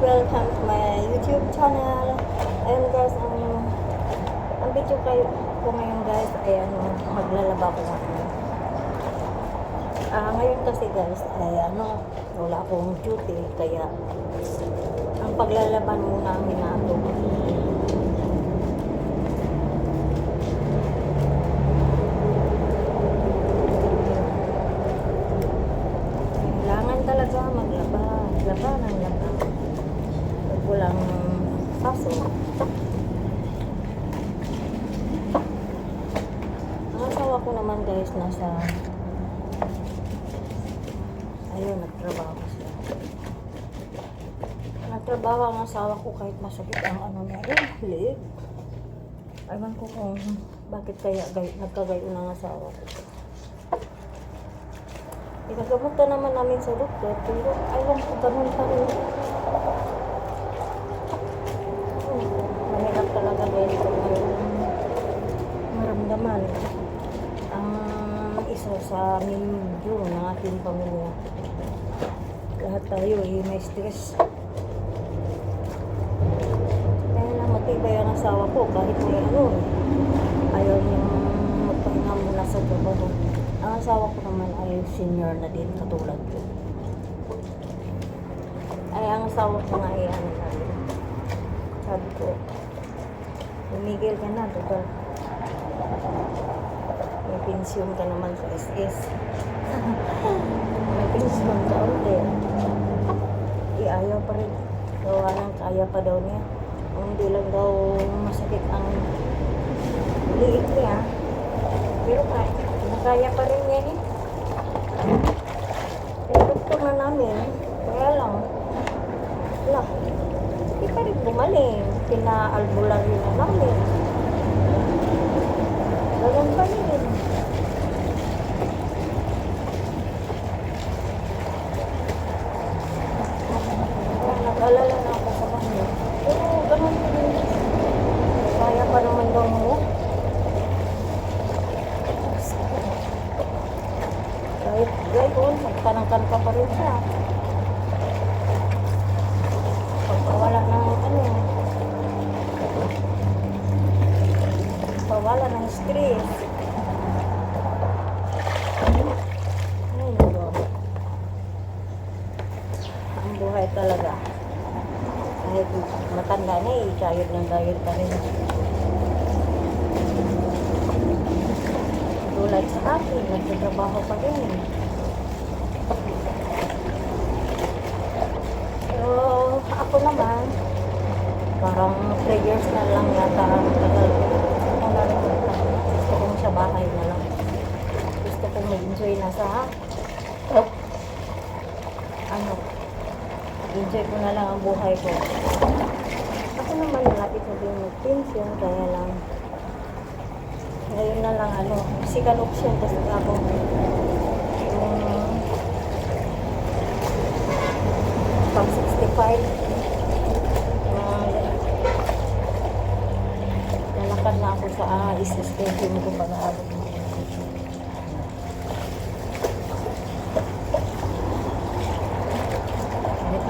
Welcome to my YouTube channel. Ayun guys, ang, ang video kayo ko ngayon guys, ay ayan, oh, maglalaba ko na. Uh, ngayon kasi guys, ay ano, wala akong duty, kaya ang paglalaban muna ang minato. Nagtrabaho ang asawa ko kahit masakit ang ano niya rin, leg. Aywan ko kung bakit kaya gay, nagkagayon ang asawa ko. Pinagamot na naman namin sa doktor, pero aywan ko ganun pa rin. Mahirap talaga guys kung maramdaman ang isa sa member ng ating pamilya. Lahat tayo eh, may stress. Kaya lang matibay ang asawa ko kahit may ano, ayaw niyang magpahinga muna sa trabaho. Ang asawa ko naman ay senior na din katulad ko. Ay, ang asawa ko nga ay ano na. Sabi ko, umigil ka na, total. May pensyon ka naman sa SS. May pensyon ka ulit. Iayaw pa rin. Gawa ng kaya pa daw niya. Kung hindi lang daw masakit ang liit niya. Pero kaya, kaya pa rin niya eh. Pinagdoktor na namin. Kaya lang, wala. Hindi pa rin gumaling. Pina-albularyo na namin. Ganun pa rin. Kaya nag-alala na ako sa kanya. Pero ganun pa rin. Kaya pa naman daw mo. Kahit gayon, nagtanangkan ka pa rin siya. Pagkawala ng ano, pagkawala ng stress. Ay, nako. Ang buhay talaga. Kahit matanda na eh, kayod ng kayod pa rin. Tulad sa akin, nagtatrabaho pa rin. Pero ako naman, parang 3 years na lang yata ang tagal ko. Na rin gusto kong sa bahay na lang. Gusto kong mag-enjoy na sa ano, enjoy ko na lang ang buhay ko. Ako naman malapit na din mag-pension, kaya lang ngayon na lang ano, second option kasi ako yung pang 65 uh, lalakad na ako sa ah, isa-schedule ko pag aabot mo.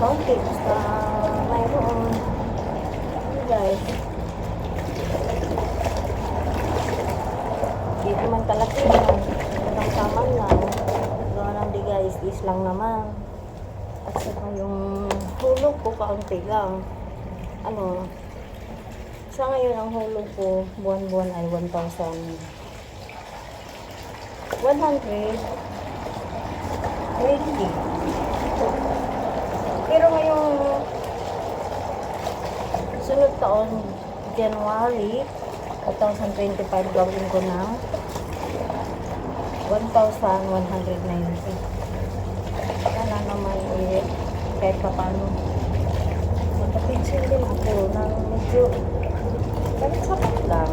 Konti, basta mayroon. Ano guys, Di naman kalaki lang. Gawa ng di guys, is lang naman. At saka yung hulog ko, kaunti lang. Ano, sa ngayon ang hulog ko, buwan-buwan ay 1,000. 100. 20. Pero ngayong sunod taon, January, 2025 gawin ko na 1,190. Sana naman eh, kahit pa paano. Magka-pension din ako ng medyo kahit sapat lang.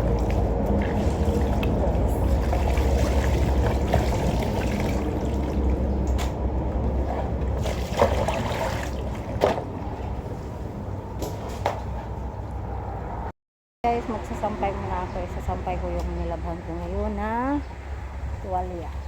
Guys, magsasampay muna ako. Isasampay ko yung nilabhan ko ngayon na tuwalya.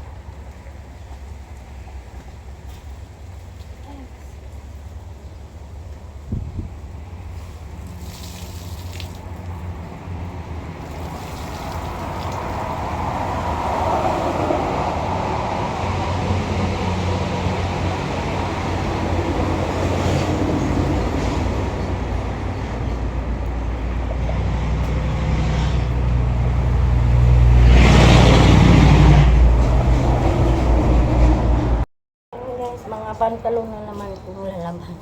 Pantalon na naman kung lalaman.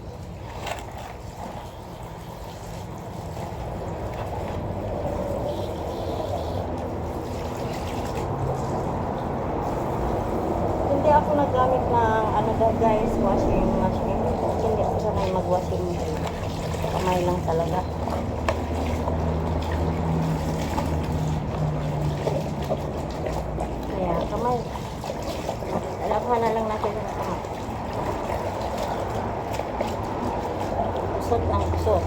Hindi ako nagamit ng ano daw guys, washing machine. Hindi ako sanay mag-washing. Kamay lang talaga. Kaya kamay. Labahan na lang natin yung kamay. Kusot ang kusot.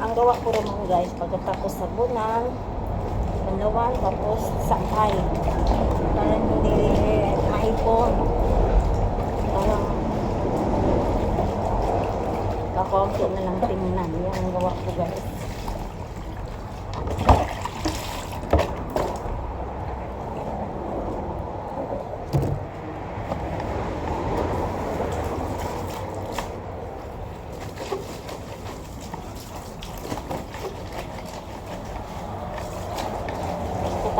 Ang gawa ko naman guys, pagkatapos sabunan, banawan, tapos sakay. Para hindi maipon. Parang kakaunti na lang tingnan. Yan ang gawa ko guys.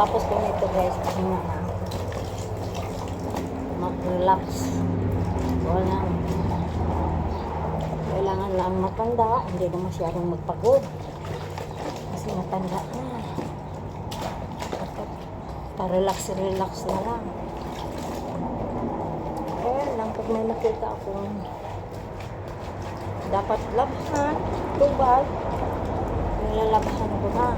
Tapos ko nito guys, pahinga na. Mag-relax. Walang kailangan lang matanda, hindi na masyadong magpagod. Kasi matanda na. Pa-relax-relax na lang. Kaya lang, pag may nakita akong dapat labhan, tubal, nilalabhan ko na.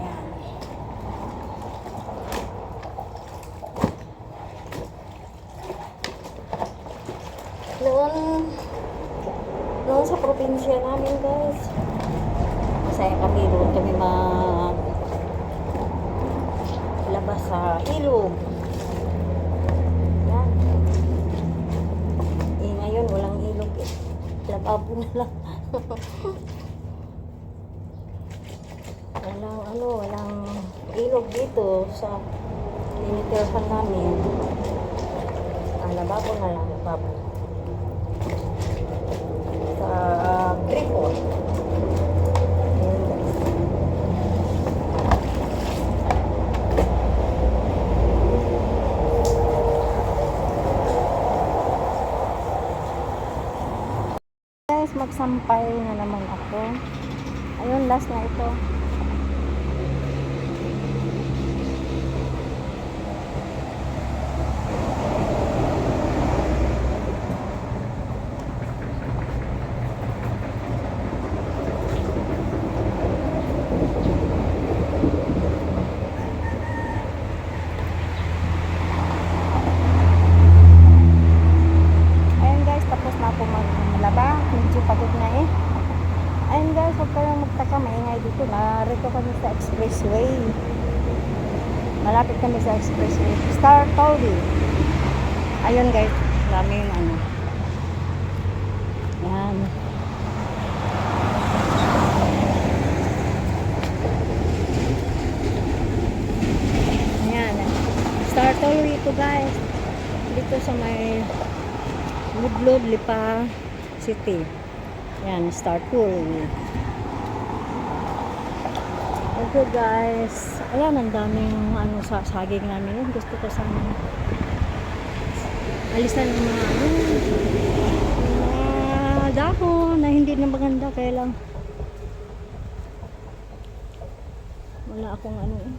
Ayan. Noon, noon sa probinsya namin guys, masaya kami doon kami mag labas sa ilog. Yan. Eh, ngayon walang ilog eh. Lababo na lang. walang ano, walang ilog dito sa limitirhan namin. Ah, lababo na lang, lababo. Sa gripo. Guys. Guys, magsampay na naman ako. Ayun, last na ito. Ayun guys, tapos na ako maglaba. Medyo pagod na eh. Ayun guys, huwag kayong magtaka. Maingay dito. Narito kami sa expressway. Malapit kami sa expressway. Star Tauri. Ayun guys, namin ano. Yan. Ayan. Star Tauri ito guys. Dito sa may Woodload, Lipa City. Yan, Star Pool. Okay guys. Ayan, ang daming ano sa saging namin. Gusto ko sana alisan ng mga ano, mga dahon na hindi na maganda. Kaya lang wala akong ano eh.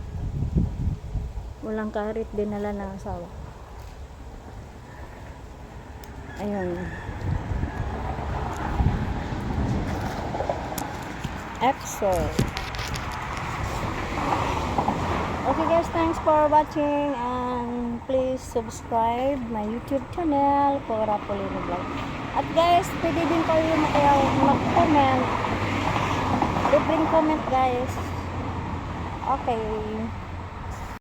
Walang karit dinala ng asawa. Ayun. EXO. Okay guys, thanks for watching and please subscribe my YouTube channel for Rapolino Vlog. At guys, pwede din kayo mag- mag-comment. Libreng comment guys. Okay.